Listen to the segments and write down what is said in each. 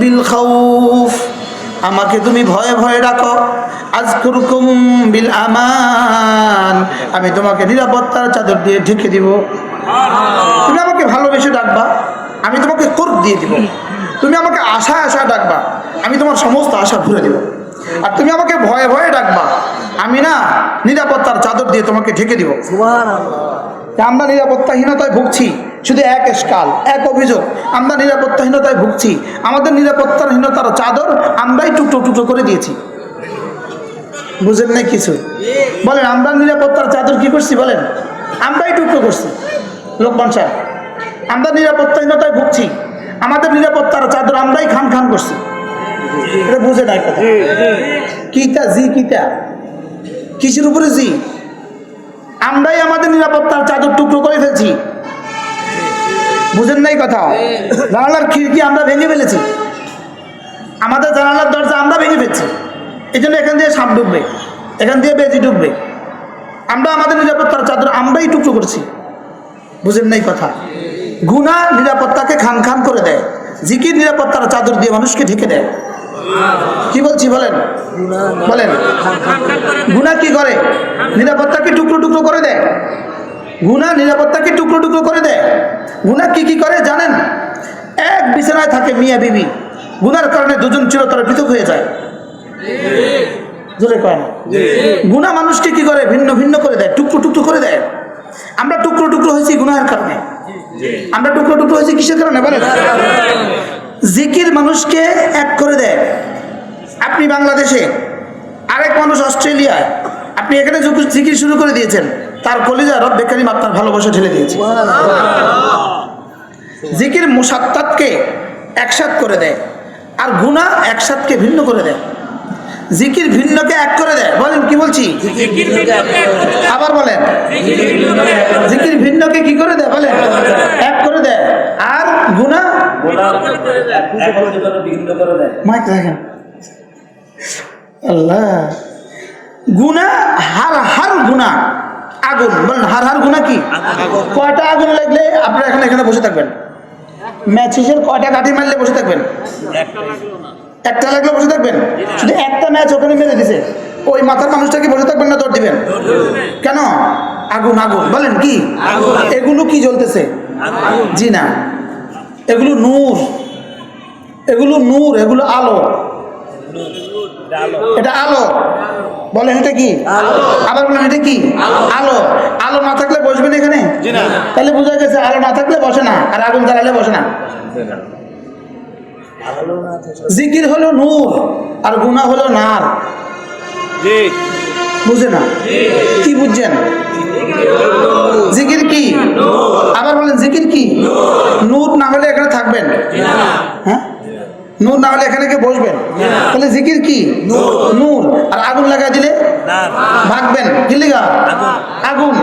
বিল খাউফ। আমাকে তুমি ভয়ে ভয়ে ডাকো। আজকুরকুম বিল আমান। আমি তোমাকে নিরাপত্তার চাদর দিয়ে ঢেকে দিব। তুমি আমাকে ভালোবেসে ডাকবা। আমি তোমাকে কোর্ট দিয়ে দিব। তুমি আমাকে আশা আশা ডাকবা। আমি তোমার সমস্ত আশা ভুলে দেব। আর তুমি আমাকে ভয়ে ভয়ে ডাকবা। আমি না নিরাপত্তার চাদর দিয়ে তোমাকে ঢেকে দিব। আমরা নিরাপত্তাহীনতায় ভুগছি। শুধু এক স্কাল এক অভিযোগ। আমরা নিরাপত্তাহীনতায় ভুগছি। আমাদের নিরাপত্তাহীনতার চাদর আমরাই টুকরো টুকরো করে দিয়েছি। বুঝেন নাই কিছু? বলেন আমরা নিরাপত্তার চাদর কি করছি বলেন? আমরাই টুকরো করছি। লোকমান সাহেব আমরা নিরাপত্তাহীনতায় ভুগছি। আমাদের নিরাপত্তার চাদর আমরাই খান খান করছি। এটা বুঝে নাই কথা। কিতা জি। কিতা কিসের উপরে জি? আমরাই আমাদের নিরাপত্তার চাদর টুকরো করে ফেলছি। বুঝেন নাই কথা? জানালার খিড়কি আমরা ভেঙে ফেলেছি। আমাদের জানালার দরজা আমরা ভেঙে ফেলছি। এই জন্য এখান দিয়ে সাপ ডুববে। এখান দিয়ে বেজি ডুববে। আমরা আমাদের নিরাপত্তার চাদর আমরাই টুকরো করছি। বুঝেন নাই কথা? গুণা নিরাপত্তাকে খান খান করে দেয়। জিকির নিরাপত্তার চাদর দিয়ে মানুষকে ঢেকে দেয়। কি বলছি, বলেন? বলেন। গুণা কি করে? নিরাপত্তাকে টুকরো টুকরো করে দেয়। গুণা নিরাপত্তাকে টুকরো টুকরো করে দেয়। গুণা কি কি করে জানেন? এক বিছানায় থাকে মিয়া বিবি। গুনার কারণে দুজন চিরতরে পৃথক হয়ে যায়। জোরে গুণা মানুষকে কি করে? ভিন্ন ভিন্ন করে দেয়, টুকরো টুকরো করে দেয়। আমরা টুকরো টুকরো হয়েছি গুনাহের কারণে। আমরা টুকরো টুকরো হয়েছি কিসের কারণে? বলেন। জিকির মানুষকে এক করে বাংলাদেশে। আরেক মানুষ অস্ট্রেলিয়ায়। আপনি এখানে জিকির শুরু করে দিয়েছেন। তার কলিজা রব বেকারিম আপনার ভালোবাসা ঢেলে দিয়েছে। জিকির মুসাত্তাতকে একসাথ করে দেয়। আর গুণা একসাথকে ভিন্ন করে দেয়। জিকির ভিন্নকে এক করে দেয়। বলেন কি বলছি? আবার বলেন। জিকির ভিন্নকে কি করে দেয়? বলেন। এক করে দেয়। আর গুণা মাইক রাখেন। আল্লাহ। গুণা হার হার গুণা। আগুন বলেন হার হার গুণা কি? কয়টা আগুন লাগলে আপনারা এখানে এখানে বসে থাকবেন? ম্যাচিসের কয়টা কাঠি মারলে বসে থাকবেন? একটা লাগলে বসে থাকবেন? শুধু একটা ম্যাচ ওখানে মেরে দিছে। ওই মাথার মানুষটা কি বসে থাকবেন না দৌড় দিবেন? কেন? আগুন আগুন। বলেন কি? এগুলো কি জ্বলতেছে? জি না। এগুলো নূর। এগুলো নূর এগুলো আলো। এটা আলো। বলেন এটা কি? আবার বলেন এটা কি? আলো। আলো। না থাকলে বসবেন এখানে? তাহলে বোঝা গেছে আলো না থাকলে বসে না আর আগুন জ্বালালে বসে না। জিকির হলো নূর আর গুনাহ হলো নার। বুঝে না? কি বুঝছেন? জিকির কি? আবার বলেন জিকির কি? নূর। না হলে এখানে থাকবেন। হ্যাঁ? নূর না হলে এখানে কে বসবেন? তাহলে জিকির কি? নূর। আর আগুন লাগাই দিলে? ভাগবেন। কি লিগা? আগুন।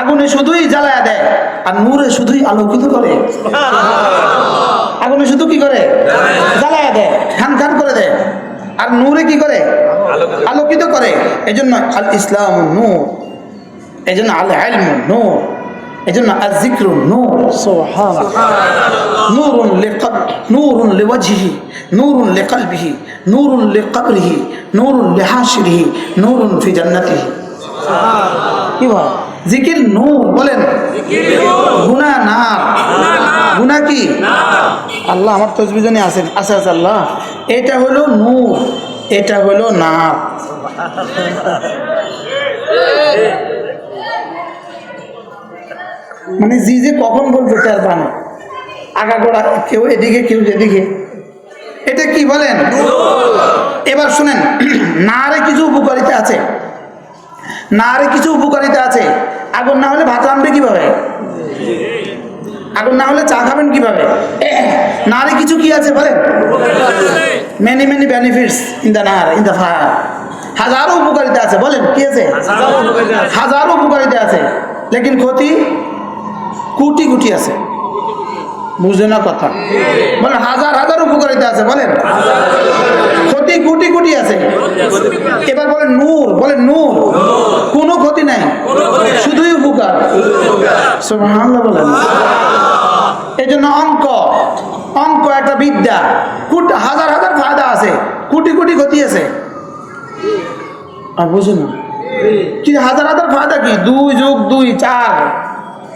আগুনে। শুধুই জ্বালায়া দেয়। আর নূরে শুধুই আলোকিত করে। আগুনে শুধু কি করে? জ্বালায়া দেয়। খান খান করে দেয়। আর নূরে কি করে? আলোকিত করে। এই জন্য আল ইসলাম নূর। এই জন্য আল আলম নূর। এই জন্য আজিক্র নূর। সোহান নূরুন লেকাল নূরুন লেওয়াজহি নূরুন লেকালবিহি নূরুন লেকাবরিহি নূরুন লেহাসিরিহি নূরুন ফি জান্নাতিহি। কি ভাব জিকির নূর বলেন। গুনা না গুনা কি? আল্লাহ আমার তসবিজনে আছেন। আছে আছে আল্লাহ। এটা হলো নূর এটা হলো না মানে জি যে কখন বলতে চার বানা আগাগোড়া কেউ এদিকে কেউ যেদিকে। এটা কি বলেন? এবার শুনেন নারে কিছু উপকারিতা আছে। নারে কিছু উপকারিতা আছে। আগুন না হলে ভাত রানবে কীভাবে? আগুন না হলে চা খাবেন কীভাবে? নারে কিছু কি আছে বলেন? Many many benefits in the নার ইন দ্য ফায়ার হাজারো উপকারিতা আছে বলেন কি আছে। হাজারো উপকারিতা আছে। লেকিন ক্ষতি? কোটি কোটি আছে। বুঝে না কথা? বলেন হাজার হাজার উপকারিতা আছে, বলেন। ক্ষতি কোটি কোটি আছে। এবার বলেন নূর বলেন নূর। কোনো ক্ষতি নাই। শুধুই উপকার। বলেন। এই জন্য অঙ্ক অঙ্ক একটা বিদ্যা। কুট, হাজার হাজার ফায়দা আছে। কোটি কোটি ক্ষতি আছে। আর বুঝুন না। কি হাজার হাজার ফায়দা কি? দুই যোগ দুই, চার।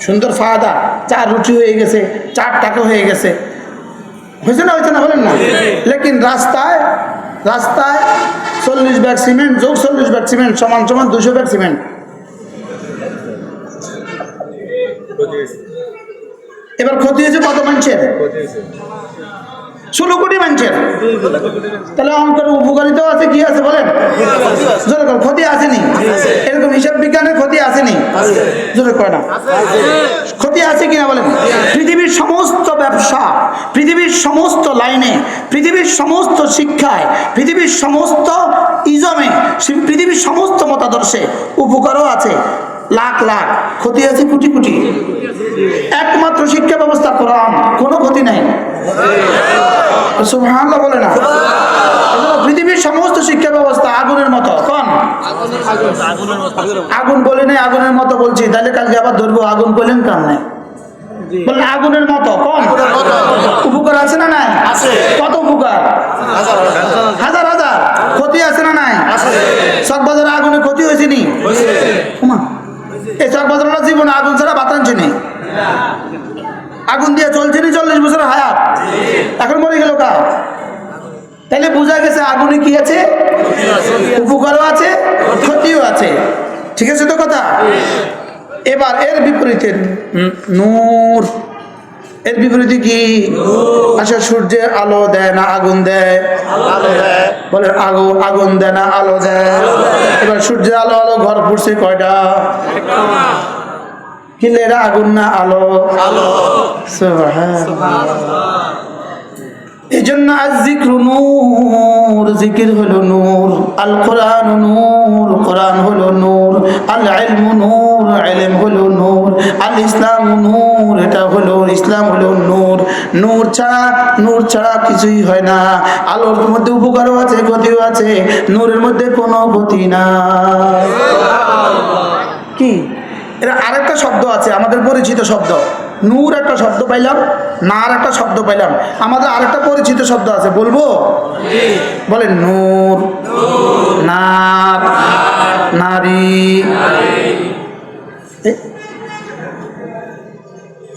সুন্দর ফাদা চার রুটি হয়ে গেছে, চার টাকা হয়ে গেছে। হয়েছে না হয়েছে না, বলেন না? লেকিন রাস্তায় রাস্তায় চল্লিশ ব্যাগ সিমেন্ট, যোগ চল্লিশ ব্যাগ সিমেন্ট, সমান সমান দুশো ব্যাগ সিমেন্ট। এবার ক্ষতি হয়েছে কত মানুষের? ষোলো কোটি মানুষের। তাহলে অঙ্কের উপকারিতা আছে, কি আছে বলেন? ক্ষতি আসেনি। এরকম হিসাব বিজ্ঞানের ক্ষতি আসেনি। ক্ষতি আছে কিনা বলেন? পৃথিবীর সমস্ত ব্যবসা, পৃথিবীর সমস্ত লাইনে, পৃথিবীর সমস্ত শিক্ষায়, পৃথিবীর সমস্ত ইজমে পৃথিবীর সমস্ত মতাদর্শে উপকারও আছে। লাখ লাখ। ক্ষতি আছে কোটি কোটি। একমাত্র শিক্ষা ব্যবস্থা কোরআন কোনো ক্ষতি নাই। সুবহানাল্লাহ বলে না। পৃথিবীর সমস্ত শিক্ষা ব্যবস্থা আগুনের মতো। কোন? আগুন বলে নাই আগুনের মতো বলছি। তাহলে কালকে আবার ধরবো আগুন বললেন কাম নাই আগুনের মতো কোন? উপকার আছে না নাই? কত উপকার? হাজার হাজার। ক্ষতি আছে না নাই? সব বাজারে আগুনে ক্ষতি হয়েছে নি? জীবনে আগুন ছাড়া আগুন দিয়ে চলছে চল্লিশ মরে তাহলে বোঝা গেছে আগুনে কি আছে? উপকারও আছে, ক্ষতিও আছে। ঠিক আছে তো কথা? এবার এর বিপরীতে নূর এর বিপরীতে কি? আচ্ছা সূর্যের আলো দেয় না, আগুন দেয়? বলে আগুন আগুন দেয় না, আলো দেয়। এবার সূর্যের আলো আলো ঘর পড়ছে কয়টা? কিন্তু এরা আগুন না আলো? এই জন্য আজ জিক্র নূর জিকির হলো নূর আল কোরআন নূর কোরআন হলো নূর আল ইলম নূর ইলম হলো নূর আল ইসলাম নূর এটা হলো ইসলাম হলো নূর। নূর ছাড়া নূর ছাড়া কিছুই হয় না। আলোর মধ্যে উপকারও আছে ক্ষতিও আছে নূরের মধ্যে কোনো ক্ষতি না। কি? এরা আরেকটা শব্দ আছে আমাদের পরিচিত শব্দ। নূর একটা শব্দ পাইলাম, নার একটা শব্দ পাইলাম। আমাদের আরেকটা পরিচিত শব্দ আছে, বলব? বলে নূর, নার, নারী।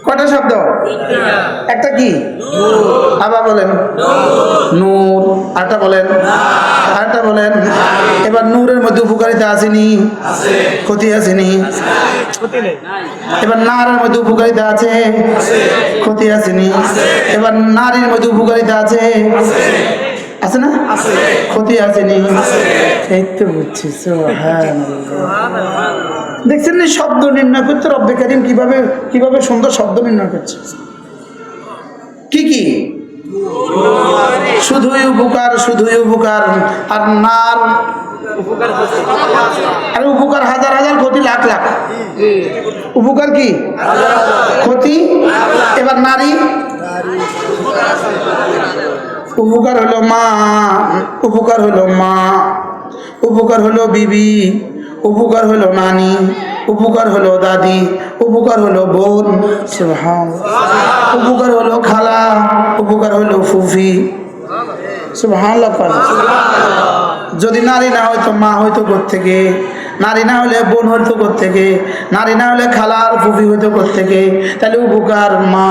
কটা শব্দ? একটা কি? আবার বলেন। নূর, আরেকটা বলেন। আরেকটা বলেন। এবার নূরের মধ্যে উপকারিতা আসেনি। ক্ষতি আসেনি। এবার নারের মধ্যে উপকারিতা আছে। ক্ষতি আসেনি। এবার নারীর মধ্যে উপকারিতা আছে। আছে না? ক্ষতি আসেনি। এই তো বুঝছি। দেখছেন না, শব্দ নির্ণয় করতে রব্বে কারিম কীভাবে কীভাবে সুন্দর শব্দ নির্ণয় করছে? কি কি শুধুই উপকার শুধুই উপকার। আর নার আর উপকার হাজার হাজার, ক্ষতি লাখ লাখ। উপকার কি? ক্ষতি? এবার নারী? উপকার হলো মা, উপকার হলো মা, উপকার হলো বিবি উপকার হলো নানি, উপকার হলো দাদি, উপকার হলো বোন উপকার হলো খালা, উপকার হলো ফুফি। যদি নারী না হয়তো মা হয়তো থেকে নারী না হলে বোন হইতো থেকে নারী না হলে খালার ফুফি হইতো থেকে তাহলে উপকার মা,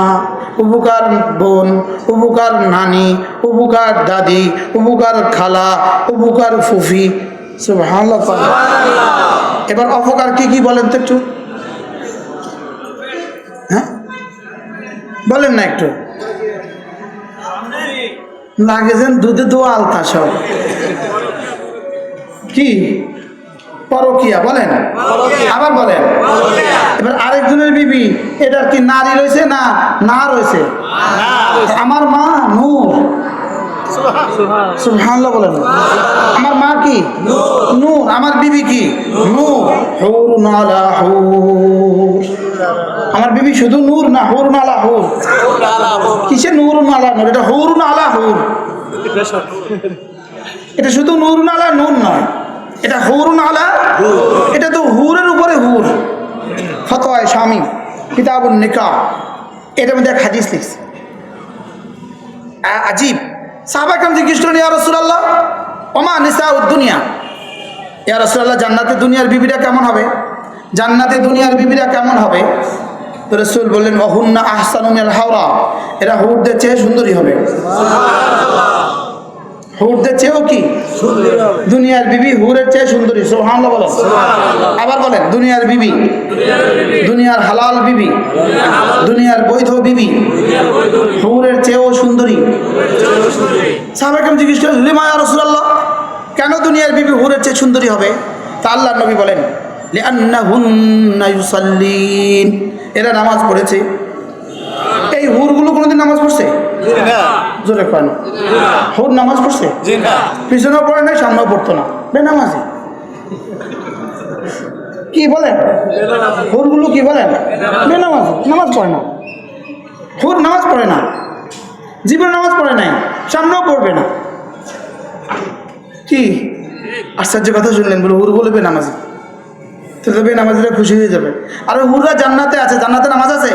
উপকার বোন, উপকার নানি, উপকার দাদি, উপকার খালা, উপকার ফুফি। এবার অপকার কি কি বলেন তো একটু? হ্যাঁ? বলেন না একটু। লাগেছেন দুধে দো আলতা সব। কি? পরকিয়া বলেন। আবার বলেন। এবার আরেকজনের বিবি এটা কি নারী রয়েছে? না না রয়েছে। আমার মা নূর। সুবহানাল্লাহ বলেন। আমার মা কি? নূর। আমার বিবি কি? নূর। আমার বিবি শুধু নূর না হুর নালা হুর। কিসে নূর নালা নূর? এটা হুর নালা হুর। এটা শুধু নূর নালা নূর নয়, এটা হুর। নালা এটা তো হুরের উপরে হুর। ফতোয় স্বামী কিতাবুল নিকা। এটার মধ্যে এক হাদিস লিখছে। আজীব। সাহাবাকাম জিজ্ঞেস করেন ইয়া রসুলাল্লাহ, ওমা নিসা উদ্দুনিয়া ইয়া রসুলাল্লাহ, জান্নাতে দুনিয়ার বিবিরা কেমন হবে? জান্নাতে দুনিয়ার বিবিরা কেমন হবে? তো রসুল বললেন অহুন্না আহসানুমিয়াল হাওড়া, এরা হুটদের চেয়ে সুন্দরী হবে। হুরদের চেয়েও কি? দুনিয়ার বিবি হুরের চেয়ে সুন্দরী সোহান বলো আবার বলেন দুনিয়ার বিবি দুনিয়ার হালাল বিবি দুনিয়ার বৈধ বিবি হুরের চেয়েও সুন্দরী। সাহাবাকেম জিজ্ঞেস করেন লিমায়া রসুল্লাহ কেন দুনিয়ার বিবি হুরের চেয়ে সুন্দরী হবে? তা আল্লাহ নবী বলেন এরা নামাজ পড়েছে। এই হুরগুলো কোনোদিন নামাজ পড়ছে? জোরে কয় না? হুর নামাজ পড়ছে? পিছনেও পড়ে নাই সামনেও পড়তো না। বেনামাজি। কি বলেন? হুরগুলো কি বলেন? বেনামাজি। নামাজ পড়ে না। হুর নামাজ পড়ে না। জীবনে নামাজ পড়ে নাই। সামনেও পড়বে না। কি? আশ্চর্য কথা শুনলেন বলে হুর বলে বেনামাজি। তাহলে বেনামাজিরা খুশি হয়ে যাবে। আর হুররা জান্নাতে আছে জান্নাতে নামাজ আছে?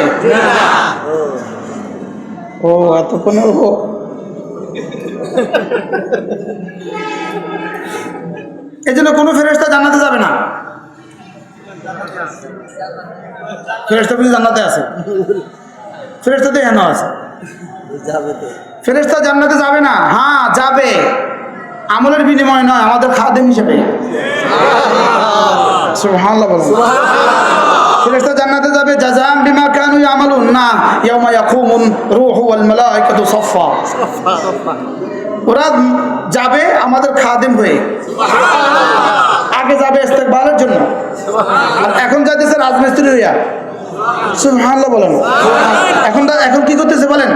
ও এতক্ষণে ও। এই জন্য কোনো ফেরেস্তা জান্নাতে যাবে না। ফেরেস্তা বলে জান্নাতে আছে। ফেরেস্তা তো এখানে আছে। ফেরেস্তা জান্নাতে যাবে না। হ্যাঁ যাবে। আমলের বিনিময় নয় আমাদের খাদেম হিসেবে। ফেরেশতা জান্নাতে যাবে জাযাম বিমা ইয়াউমা ইয়াকুমুন রূহু ওয়াল মালাইকাতু সাফফা। ওরা যাবে আমাদের খাদেম হয়ে। আগে যাবে ইস্তেকবালের জন্য। আর এখন যাইতেছে রাজমিস্ত্রি হইয়া। সুবহানাল্লাহ বলেন। এখন এখন কি করতেছে বলেন?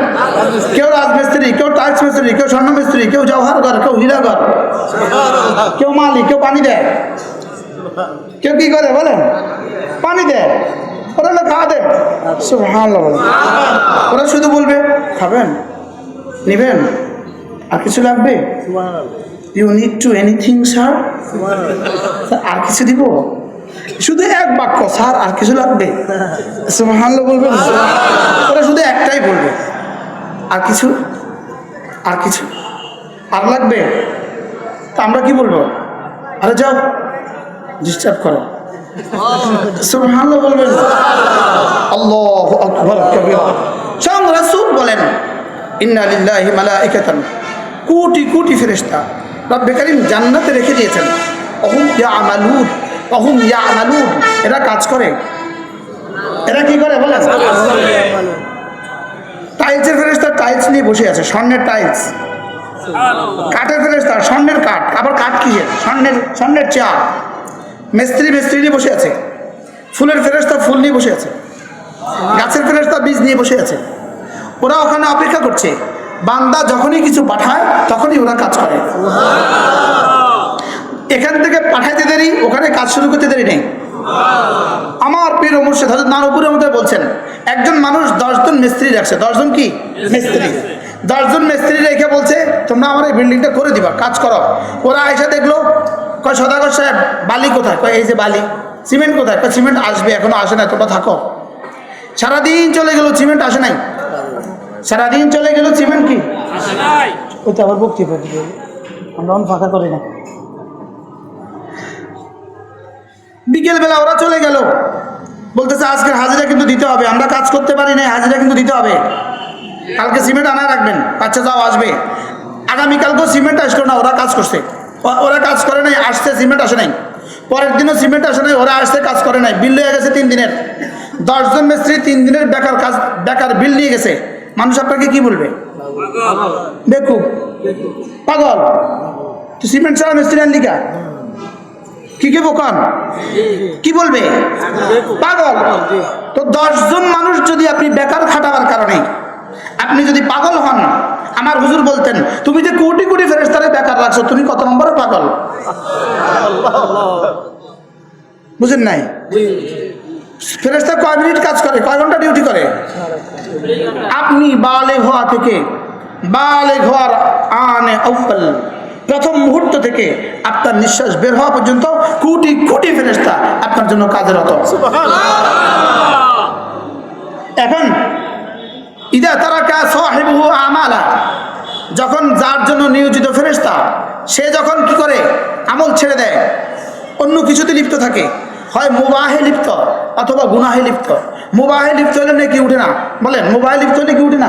কেউ রাজমিস্ত্রি কেউ টাইলস মিস্ত্রি কেউ স্বর্ণ মিস্ত্রি কেউ জওহারঘর কেউ হীরাঘর। কেউ মালিক কেউ পানি দেয়। কেউ কি করে বলেন? পানি দেয়। ওরা না খাওয়া দেয় সুবহানাল্লাহ বলেন। ওরা শুধু বলবে খাবেন? নেবেন? আর কিছু লাগবে? You need to anything sir আর কিছু দিব? শুধু এক বাক্য স্যার আর কিছু লাগবে? সুবহানাল্লাহ বলবেন ওরা শুধু একটাই বলবে আর কিছু আর কিছু আর লাগবে? তা আমরা কি বলব? আরে যাও ডিস্টার্ব করো। সুবহানাল্লাহ বলবেন। আল্লাহু আকবার, কবিরা। স্বয়ং রাসূল বলেন, ইন্না লিল্লাহি মালাইকাতান। কোটি কোটি ফেরেশতা রব্বে কারীম জান্নাতে রেখে দিয়েছেন। অহুম ইয়ামালুন, অহুম এরা কাজ করে। এরা কি করে বলেন? টাইলসের ফেরেশতা টাইলস নিয়ে বসে আছে, স্বর্ণের টাইলস। কাঠের ফেরেশতা, স্বর্ণের কাঠ। আবার কাঠ কিসের? স্বর্ণের স্বর্ণের চেয়ার। মিস্ত্রি মিস্ত্রি নিয়ে বসে আছে। ফুলের ফেরেশতা ফুল নিয়ে বসে আছে। গাছের ফেরেশতা বীজ নিয়ে বসে আছে। ওরা ওখানে অপেক্ষা করছে। বান্দা যখনই কিছু পাঠায়, তখনই ওরা কাজ করে। এখান থেকে পাঠাইতে দেরি, ওখানে কাজ শুরু করতে দেরি নেই। আমার পীর মুর্শিদ হজরত নানপুরের মধ্যে বলছেন, একজন মানুষ দশজন মিস্ত্রি রাখছে। দশজন কি? মিস্ত্রি। দশজন মিস্ত্রি রেখে বলছে, তোমরা আমার এই বিল্ডিংটা করে দিবা, কাজ করো। ওরা এসে দেখল কয় সদাগর সাহেব বালি কোথায়? কয় এই যে বালি। সিমেন্ট কোথায়? কয় সিমেন্ট আসবে এখনও আসে না তোমরা থাকো। সারাদিন চলে গেল সিমেন্ট আসে নাই? সারাদিন চলে গেল সিমেন্ট কি? ওই তো আবার দিবে আমরা অন ফাঁকা করি না। বিকেলবেলা ওরা চলে গেল। বলতেছে আজকের হাজিরা কিন্তু দিতে হবে। আমরা কাজ করতে পারি না হাজিরা কিন্তু দিতে হবে। কালকে সিমেন্ট আনা রাখবেন। আচ্ছা যাও আসবে। আগামীকালকেও সিমেন্ট আসলো না ওরা কাজ করছে। ওরা কাজ করে নাই, আসছে, সিমেন্ট আসে নাই। পরের দিনও সিমেন্ট আসে নাই, ওরা আসছে, কাজ করে নাই। বিল হয়ে গেছে তিন দিনের। দশজন মিস্ত্রি তিন দিনের বেকার কাজ, বেকার বিল নিয়ে গেছে। মানুষ আপনাকে কি বলবে? বেকুব। পাগল। তুই সিমেন্ট ছাড়া মিস্ত্রি আনলি কা? কি কি বোকান? কি বলবে? পাগল। তো দশজন মানুষ যদি আপনি বেকার খাটাবার কারণে, আপনি যদি পাগল হন আমার হুজুর বলতেন তুমি যে কোটি কোটি ফেরেস্তারে বেকার রাখছো তুমি কত নম্বরের পাগল? বুঝেন নাই? ফেরেস্তা কয় মিনিট কাজ করে কয় ঘণ্টা ডিউটি করে? আপনি বালে হওয়া থেকে বালে হওয়ার আনে আউ্বাল প্রথম মুহূর্ত থেকে আপনার নিঃশ্বাস বের হওয়া পর্যন্ত কোটি কোটি ফেরেস্তা আপনার জন্য কাজেরত এখন ইদা সাহেবহু আমালা। যখন যার জন্য নিয়োজিত ফেরেস্তা সে যখন কি করে? আমল ছেড়ে দেয়। অন্য কিছুতে লিপ্ত থাকে। হয় মুবাহে লিপ্ত অথবা গুনাহে লিপ্ত। মুবাহে লিপ্ত হলে নাকি উঠে না? বলেন মুবাহে লিপ্ত হলে কি উঠে না?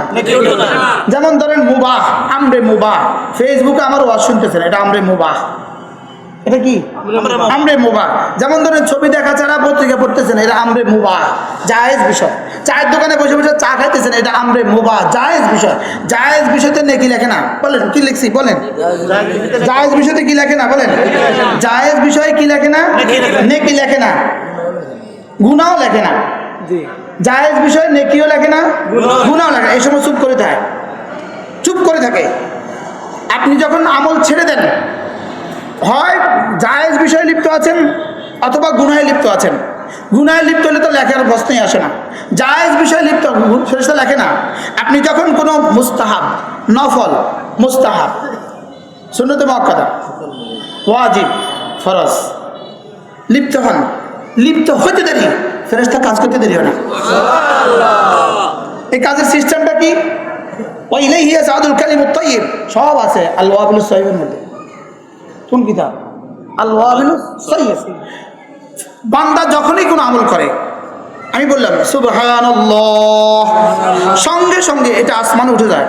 যেমন ধরেন মুবাহ আমরে মুবাহ। ফেসবুকে আমার ওয়াজ শুনতেছেন এটা আমরে মুবাহ। এটা কি? আমরে মুবাহ যেমন ধরেন ছবি দেখা ছাড়া পত্রিকা পড়তেছেন এটা আমরে মুবাহ জায়েজ বিষয়। চায়ের দোকানে বসে বসে চা খাইতেছেন এটা আমরে মুবাহ জায়েজ বিষয়। জায়েজ বিষয়তে নেকি লেখে না। বলেন কি লিখছি বলেন। জায়েজ বিষয়তে কি লেখে না বলেন। জায়েজ বিষয়ে কি লেখে না? নেকি লেখে না। গুনাও লেখে না। জায়েজ বিষয়ে নেকিও লেখে না গুনাও লেখে। এই সময় চুপ করে থাকে। চুপ করে থাকে। আপনি যখন আমল ছেড়ে দেন হয় জায়েজ বিষয়ে লিপ্ত আছেন অথবা গুনায় লিপ্ত আছেন। গুনায় লিপ্ত হলে তো লেখার প্রশ্নই আসে না। জায়েজ বিষয়ে লিপ্ত ফেরেশতা লেখে না। আপনি যখন কোনো মুস্তাহাব, নফল, মুস্তাহাব, সুন্নতে মক্কাদা ওয়াজিব, ফরজ, লিপ্ত হন। লিপ্ত হতে দেরি, ফেরেশতা কাজ করতে দেরি হয় না। এই কাজের সিস্টেমটা কি? ওই ইলাইহি সাদুল কালিমুত তাইয়্যিব সব আছে আল্লাহ আবুল সাহেবের মধ্যে। কোন কিতাব বান্দা যখনই কোনো আমল করে আমি বললাম সুবহান সঙ্গে সঙ্গে এটা আসমান উঠে যায়।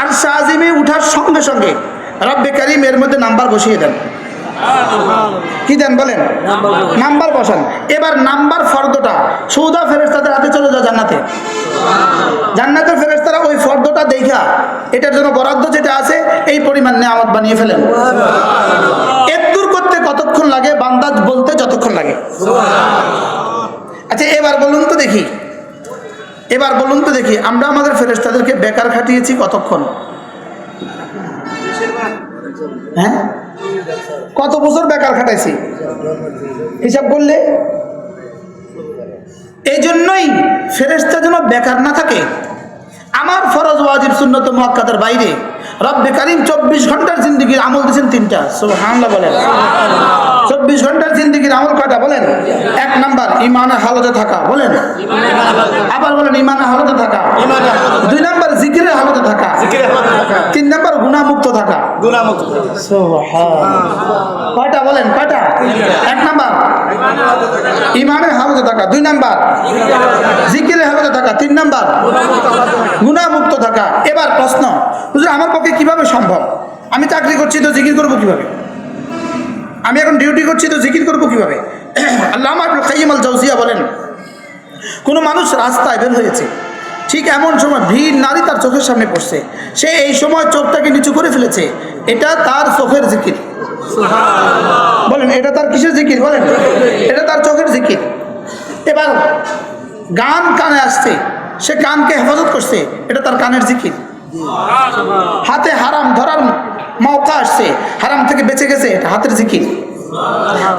আর শাহজিমে উঠার সঙ্গে সঙ্গে রব্বে কারিম এর মধ্যে নাম্বার বসিয়ে দেন। কি দেন বলেন? নাম্বার বসান। এবার নাম্বার ফর্দটা। সৌদা ফেরেস্তাদের হাতে চলে যায় জান্নাতে। জান্নাতের ফেরেস্তারা ওই ফর্দটা দেখা এটার জন্য বরাদ্দ যেটা আছে এই পরিমাণ নিয়ে নেয়ামত বানিয়ে ফেলেন। দূর করতে কতক্ষণ লাগে? বান্দাজ বলতে যতক্ষণ লাগে। আচ্ছা এবার বলুন তো দেখি। এবার বলুন তো দেখি আমরা আমাদের ফেরেস্তাদেরকে বেকার খাটিয়েছি কতক্ষণ? হ্যাঁ? কত বছর বেকার খাটাইছি? হিসাব করলে? এই জন্যই ফেরেস্তা যেন বেকার না থাকে। আমার ফরজ ওয়াজিব সুন্নত মহাক্কাতের বাইরে। রব্বে কারিম চব্বিশ ঘণ্টার জিন্দিগির আমল দিয়েছেন তিনটা। হামলা বলেন। চব্বিশ ঘণ্টার জিন্দগির আমল কয়টা বলেন? এক নাম্বার ইমানের হালতে থাকা বলেন। আবার বলেন ইমানের হালতে থাকা। দুই নাম্বার জিকিরের হালতে থাকা। তিন নাম্বার গুণামুক্ত থাকা। কয়টা বলেন কয়টা? এক নাম্বার। ইমানের হালতে থাকা। দুই নাম্বার। জিকিরের হালতে থাকা। তিন নাম্বার। গুণামুক্ত থাকা। এবার প্রশ্ন আমার পক্ষে কীভাবে সম্ভব? আমি চাকরি করছি তো জিকির করব কীভাবে? আমি এখন ডিউটি করছি তো জিকির করব কীভাবে? আল্লাহ খাইম আল জৌজিয়া বলেন কোনো মানুষ রাস্তায় বের হয়েছে ঠিক এমন সময় ভিড় নারী তার চোখের সামনে পড়ছে সে এই সময় চোখটাকে নিচু করে ফেলেছে এটা তার চোখের জিকির বলেন এটা তার কিসের জিকির বলেন এটা তার চোখের জিকির এবার গান কানে আসছে সে কানকে হেফাজত করছে এটা তার কানের জিকির হাতে হারাম ধরার মৌকা আসছে হারাম থেকে বেঁচে গেছে এটা হাতের জিকির।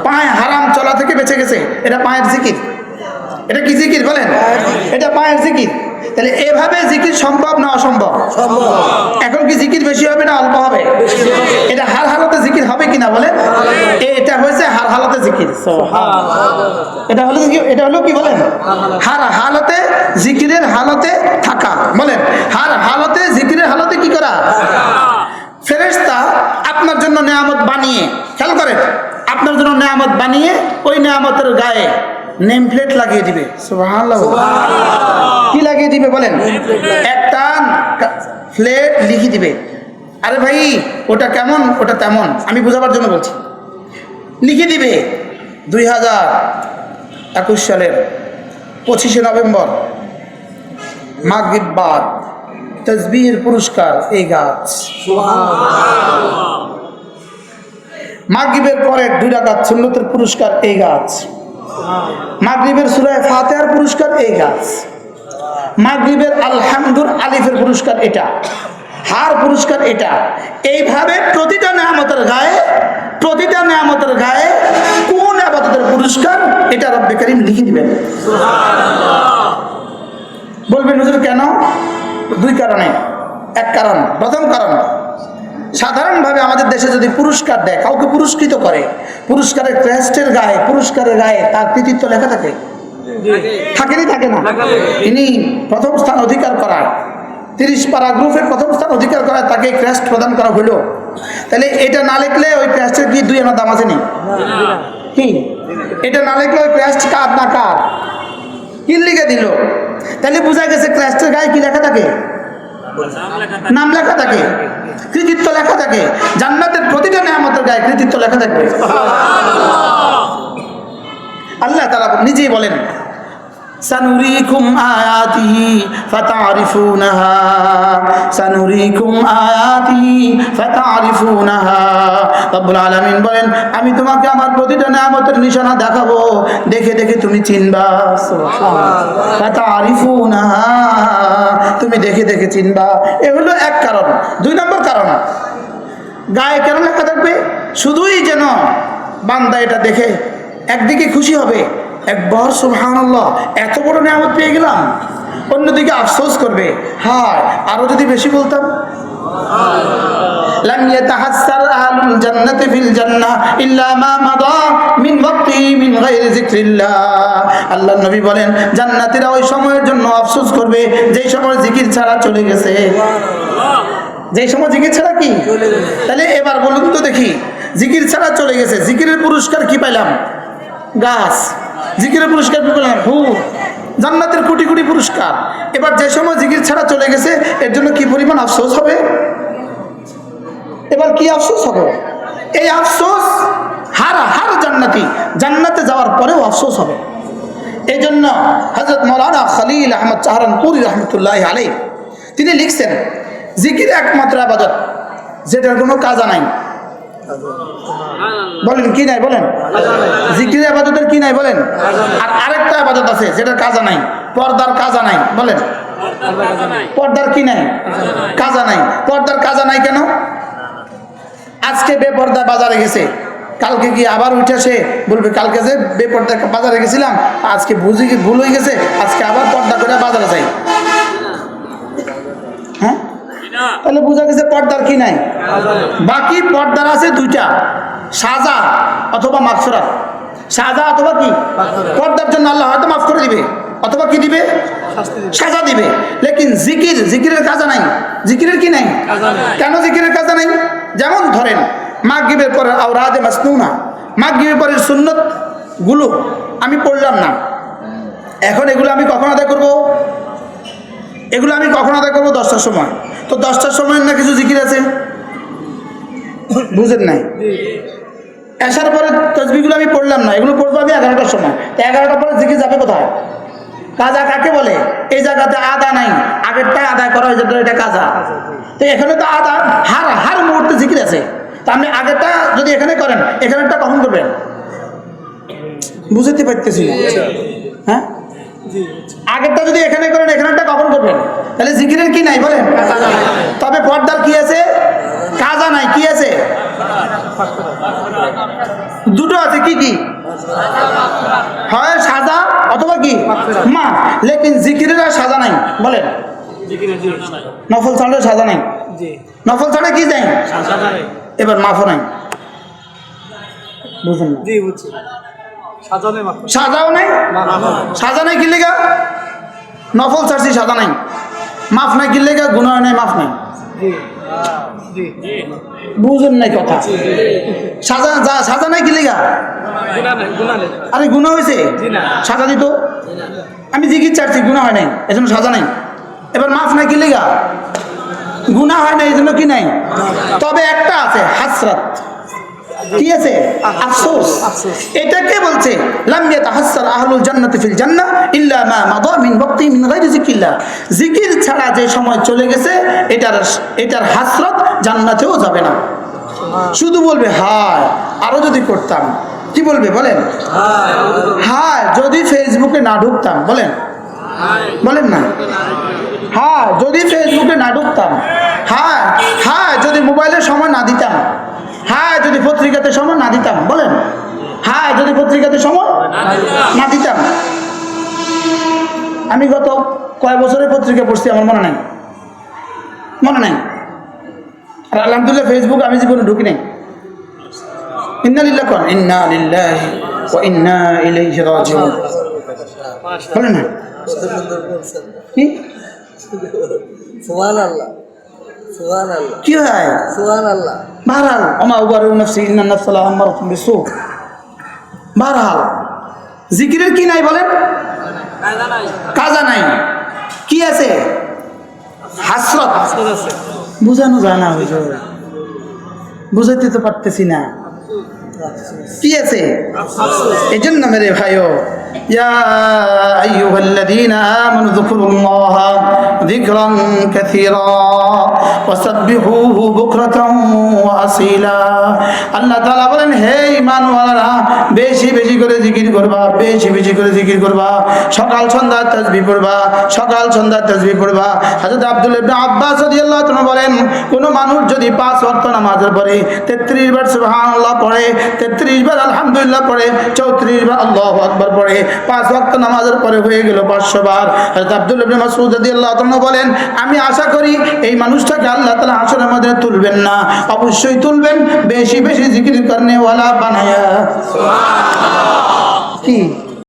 পায়ে হারাম চলা থেকে বেঁচে গেছে এটা পায়ের জিকির। এটা কি জিকির বলেন? এটা পায়ের জিকির। তাহলে এভাবে জিকির সম্ভব না অসম্ভব? এখন কি জিকির বেশি হবে না অল্প হবে? এটা হার হালতে জিকির হবে কিনা বলেন? এটা হয়েছে হার হালতে জিকির। এটা হলো কি এটা হলো কি বলেন? হার হালতে জিকিরের হালতে থাকা। বলেন হার হালতে জিকিরের হালতে কি করা? নেয়ামত বানিয়ে খেয়াল করেন আপনার জন্য নেয়ামত বানিয়ে ওই নেয়ামতের গায়ে নেম প্লেট লাগিয়ে দিবে। সুবহানাল্লাহ। কি লাগিয়ে দিবে বলেন? একটা প্লেট লিখে দিবে। আরে ভাই ওটা কেমন? ওটা তেমন। আমি বোঝাবার জন্য বলছি। লিখে দিবে দুই হাজার একুশ সালের পঁচিশে নভেম্বর মাগরিববার তসবির পুরস্কার এই গাছ। মাগরিবের পরে দুই রাকাত সুন্নতের পুরস্কার এই গাছ। মাগরিবের সুরায় ফাতেহার পুরস্কার এই গাছ। মাগরিবের আলহামদুল আলিফের পুরস্কার এটা। হার পুরস্কার এটা। এইভাবে প্রতিটা নেয়ামতের গায়ে, প্রতিটা নেয়ামতের গায়ে কোন আবাদতের পুরস্কার এটা রব্বে করিম লিখে দিবেন। বলবেন, হুজুর, কেন? দুই কারণে। এক কারণ, প্রথম কারণ সাধারণভাবে আমাদের দেশে যদি পুরস্কার দেয় কাউকে পুরস্কৃত করে পুরস্কারের ক্রেস্টের গায়ে পুরস্কারের গায়ে তার কৃতিত্ব লেখা থাকে? থাকেনি থাকে না। ইনি প্রথম স্থান অধিকার করার তিরিশ পারা গ্রুপের প্রথম স্থান অধিকার করা তাকে ক্র্যাশ প্রদান করা হলো। তাহলে এটা না লিখলে ওই ক্র্যাশটার কি দুই আনা দাম আছে নি? কি? এটা না লিখলে ওই ক্র্যাশ কার না কার? কি লিখে দিল। তাহলে বোঝা গেছে ক্র্যাশটার গায়ে কি লেখা থাকে? নাম লেখা থাকে। কৃতিত্ব লেখা থাকে। জান্নাতের প্রতিটা নেয়ামতের গায়ে কৃতিত্ব লেখা থাকবে। আল্লাহ তারা নিজেই বলেন سنريكم آياته فتعرفونها سنريكم آياته فتعرفونها রব্বুল আলামিন বলেন আমি তোমাকে আমার প্রতিটা নিয়ামতের নিশানা দেখাবো দেখে দেখে তুমি চিনবা ফাতারিফুনাহা তুমি দেখে দেখে চিনবা এ হলো এক কারণ দুই নম্বর কারণ গায়ে কেন লেখা থাকবে শুধুই যেন বান্দা এটা দেখে একদিকে খুশি হবে একবার সুবহানাল্লাহ এত বড় নিয়ামত পেয়ে গেলাম অন্যদিকে আফসোস করবে হায় আরো যদি বেশি বলতাম لم يتحسر أهل الجنة في الجنة إلا ما مضى من وقته من غير ذكر الله আল্লাহ নবী বলেন জান্নাতীরা ওই সময়ের জন্য আফসোস করবে যেই সময় জিকির ছাড়া চলে গেছে যেই সময় জিকির ছাড়া কি তাহলে এবার বলুন তো দেখি জিকির ছাড়া চলে গেছে জিকিরের পুরস্কার কি পাইলাম গাছ জিকিরের পুরস্কার কি পেলাম হুর জান্নাতের কোটি কোটি পুরস্কার। এবার যে সময় জিকির ছাড়া চলে গেছে, এর জন্য কি পরিমাণ আফসোস হবে? এবার কি আফসোস হবে? এই আফসোস হার হার জান্নাতি। জান্নাতে যাওয়ার পরেও আফসোস হবে। এই জন্য হজরত মৌলানা খালিল আহমদ চাহারানপুরি রহমতুল্লাহ আলী তিনি লিখছেন, জিকির একমাত্র আবাদত, যেটার কোনো কাজা নাই। বলেন, কি নাই, বলেন। জিকির আবাদতের কি নাই, বলেন। আর আরেকটা আবাদত আছে, যেটার কাজা নাই, পর্দার কাজা নাই, বলেন। পর্দার কি নাই? কাজা নাই। পর্দার কাজা নাই কেন? আজকে বেপর্দা বাজারে গেছে। কালকে কি আবার উঠে আসে বলবে, কালকে যে বেপর্দা বাজারে গেছিলাম, আজকে বুঝি ভুল হয়ে গেছে, আজকে আবার পর্দা করে বাজারে যাই। তাহলে বোঝা গেছে পর্দার কি নাই? বাকি পর্দার আছে দুইটা। সাজা অথবা মাফসরাত সাজা অথবা কি? পর্দার জন্য আল্লাহ হয়তো মাফ করে দিবে। অথবা কি দিবে? সাজা দিবে। লেকিন জিকির জিকিরের কাজা নাই। জিকিরের কি নাই? কেন জিকিরের কাজা নাই? যেমন ধরেন মাগরিবের পরে আওরাদে মাসনুনা। মাগরিবের পরে সুন্নতগুলো আমি পড়লাম না। এখন এগুলো আমি কখন আদায় করব? এগুলো আমি কখন আদায় করব দশটার সময়। তো দশটার সময় না কিছু জিকির আছে? বুঝেন নাই? আসার পরে তসবিগুলো আমি পড়লাম না, এগুলো পড়ব আমি এগারোটার সময়। তো এগারোটার পরে জিকির যাবে কোথায়? কাজা কাকে বলে? এই জায়গাতে আদা নাই আগেরটা আদায় করা হয়েছে, এটা কাজা। তো এখানে তো আদা, হার হার মুহূর্তে জিকির আছে। তা আপনি আগেরটা যদি এখানে করেন, এখানেরটা কখন করবেন? বুঝতে পারতেছি। হ্যাঁ? আগেরটা যদি এখানে করেন এখানেরটা কখন করবেন? তাহলে জিকিরের কি নাই বলেন? তবে পর্দার কি আছে? কাজা নাই কি আছে? দুটো আছে কি কি? হয় সাজা অথবা কি? মা লেকিন জিকিরের আর সাজা নাই বলেন। নফল ছাড়া সাজা নাই। নফল ছাড়া কি যাই এবার মাফও নাই। বুঝলেন জি বুঝছি। সাজাও নাই? সাজা নাই কি লেগা? নফল ছাড়ছি সাজা নাই। মাফ নাই কি লেগা? গুণা নাই মাফ নাই। জি। জি। বুঝেন নাই কথা। সাজা যা সাজা নাই কি লেগা? আরে গুণা হয়েছে জি না। সাজা দিত? আমি জিকির চাচ্ছি গুণা হয় নাই এজন্য সাজা নাই। এবার মাফ নাই কি লেগা? গুণা হয় নাই এই জন্য কি নাই? তবে একটা আছে হাসরাত। কি আছে? আফসোস। আফসোস। বলছে লাম ইয়াতাহাসসার আহলুল জান্নাতি ফিল জান্নাহ ইল্লা মা মাদা মিন ওয়াক্তি মিন গায়রি যিকিল্লাহ। জিকির ছাড়া যে সময় চলে গেছে এটার এটার হাসরত জান্নাতেও যাবে না। শুধু বলবে হায় আরও যদি করতাম। কি বলবে বলেন? হায় যদি ফেসবুকে না ঢুকতাম বলেন? বলেন না। হ্যাঁ যদি ফেসবুকে না ঢুকতাম। হ্যাঁ হ্যাঁ যদি মোবাইলের সময় না দিতাম। যদি পত্রিকাতে সময় না দিতাম। বলেন। হ্যাঁ যদি পত্রিকাতে সময় না দিতাম। আমি গত কয় বছরের পত্রিকা পড়ছি আমার মনে নাই। মনে নাই। আর আলহামদুলিল্লাহ ফেসবুক আমি জীবনে ঢুকি নাই। ইন্না লিল্লাহ কন ইন্না লিল্লাহি ওয়া ইন্না ইলাইহি রাজিউন। বলেন না। কি? সোহান আল্লাহ কি হয়? বারহাল আমা উবারু নফসি ইন্না নফসালা আম্মারাতুম বিসু বারহাল জিকিরের কি নাই বলেন? কাজা নাই। কি আছে? হাসরত। আছে। বুঝানো যায় না হুজুর। বুঝাইতে তো পারতেছি না। কি আছে? এই জন্য মেরে ভাইও। يا أيها الذين آمنوا اذكروا الله ذكرا كثيرا وسبحوه بكرة وأصيلا আল্লাহ তাআলা বলেন হে ঈমানওয়ালারা বেশি বেশি করে জিকির করবা বেশি বেশি করে জিকির করবা সকাল সন্ধ্যা তাসবিহ পড়বা সকাল সন্ধ্যা তাসবিহ পড়বা হযরত আব্দুল ইবনে আব্বাস রাদিয়াল্লাহু তাআলা বলেন কোন মানুষ যদি পাঁচ ওয়াক্ত নামাজের পরে 33 বার সুবহানাল্লাহ পড়ে 33 বার আলহামদুলিল্লাহ পড়ে 34 বার আল্লাহু আকবার পড়ে পাঁচ ওয়াক্ত নামাজের পরে হয়ে গেল 500 বার আব্দুল ইবনে মাসউদ রাদিয়াল্লাহু তাআলা বলেন আমি আশা করি এই মানুষটাকে আল্লাহ তাআলা হাসরের মধ্যে তুলবেন না। অবশ্যই তুলবেন বেশি বেশি জিকির করনে ওয়ালা বানায়া কি?